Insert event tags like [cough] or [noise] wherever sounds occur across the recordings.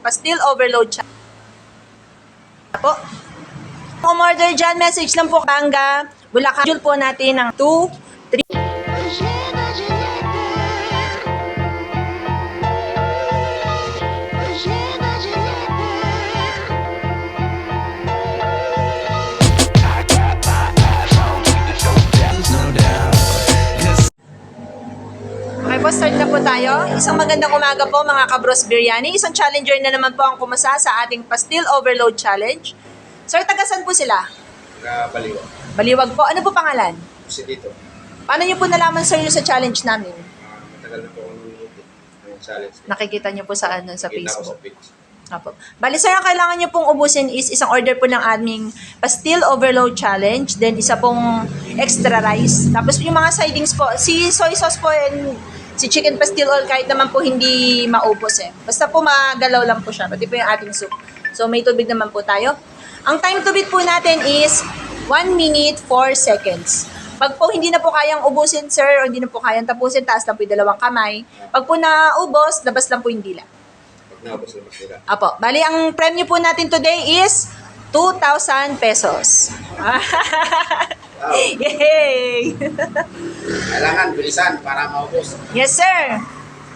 pastil overload siya. Po. Kung order dyan, message lang po Banga. Bulacan. Po natin ng 2, 3. Start na po tayo. Isang magandang umaga po mga kabros biryani. Isang challenger na naman po ang kumasa sa ating pastil overload challenge. Sir, tagasan po sila? na baliwa. Baliwag po. Ano po pangalan? Kasi dito, Paano niyo po nalaman sir yung sa challenge namin? ah, matagal na po akong eh, ng challenge. Nakikita niyo po sa ano sa ko Facebook. page. Apo. Bali sir, ang kailangan niyo pong ubusin is isang order po ng aming pastil overload challenge, then isa pong extra rice. Tapos yung mga sidings po, si soy sauce po and si chicken pastil oil kahit naman po hindi maubos eh. Basta po magalaw lang po siya, pati po yung ating soup. So may tubig naman po tayo. Ang time to beat po natin is 1 minute 4 seconds. Pag po hindi na po kayang ubusin, sir, o hindi na po kayang tapusin, taas lang po yung dalawang kamay. Pag po naubos, labas lang po yung dila. Pag naubos na masira. Apo, bali ang premyo po natin today is 2,000 pesos. [laughs] Wow. Yay! Kailangan bilisan para maubos. yes, sir.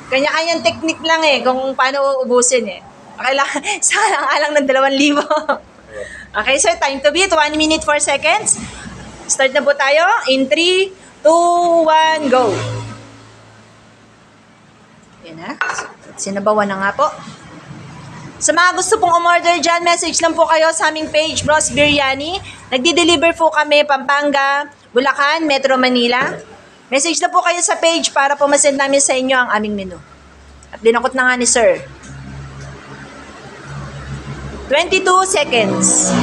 Kanya-kanyang technique lang eh kung paano uubusin eh. Kailangan, sayang alang ng 2,000. okay, sir, time to beat. 1 minute 4 seconds. Start na po tayo. In 3, 2, 1, go. Yan na. Sinabawan na nga po. Sa mga gusto pong umorder dyan, message lang po kayo sa aming page, Bros Biryani. Nagdi-deliver po kami, Pampanga, Bulacan, Metro Manila. Message na po kayo sa page para po masend namin sa inyo ang aming menu. At dinakot na nga ni Sir. 22 seconds.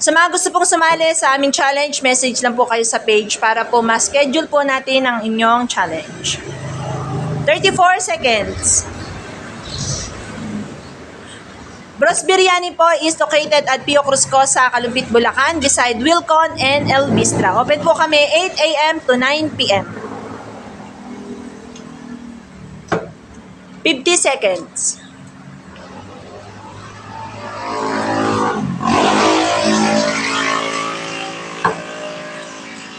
Sa mga gusto pong sumali sa aming challenge, message lang po kayo sa page para po ma-schedule po natin ang inyong challenge. 34 seconds. Bros Biryani po is located at Pio Cruz sa Kalumpit, Bulacan beside Wilcon and El Bistra. Open po kami 8 a.m. to 9 p.m. 50 seconds.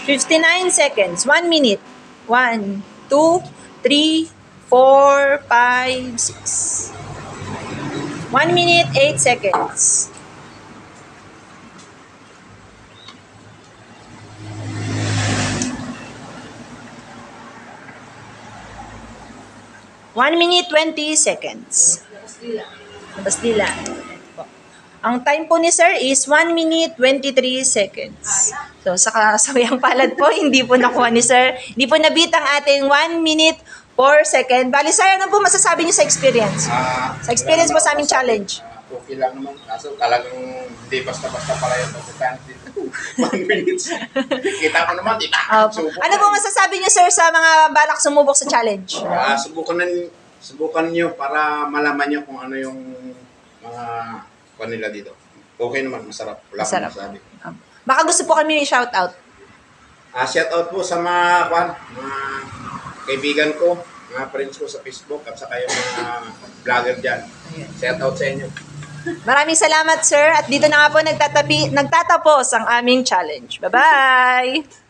Fifty-nine seconds. One minute. One, two, three, four, five, six. One minute, eight seconds. One minute, 20 seconds. Bastila. Ang time po ni sir is 1 minute 23 seconds. So sa kasawayang [laughs] palad po, hindi po nakuha ni sir. Hindi po nabit ang ating 1 minute 4 second. Bali sir, ano po masasabi niyo sa experience? Ah, Sa experience mo sa aming challenge. ah, okay lang naman. Kaso talagang hindi basta-basta pala yung pagkakaan dito. One minutes. Kita ko naman, di ba? Opo. ano po masasabi niyo sir sa mga balak sumubok sa challenge? Ah, subukan na subukan niyo para malaman niyo kung ano yung mga kanila dito. Okay naman, masarap. Wala Masarap. masabi. Um, Baka gusto po kami shout out. Ah, shout out po sa mga kwan, mga kaibigan ko, mga friends ko sa Facebook at saka yung mga vlogger diyan. Shout out sa inyo. Maraming salamat sir at dito na nga po nagtatapi, nagtatapos ang aming challenge. Bye-bye!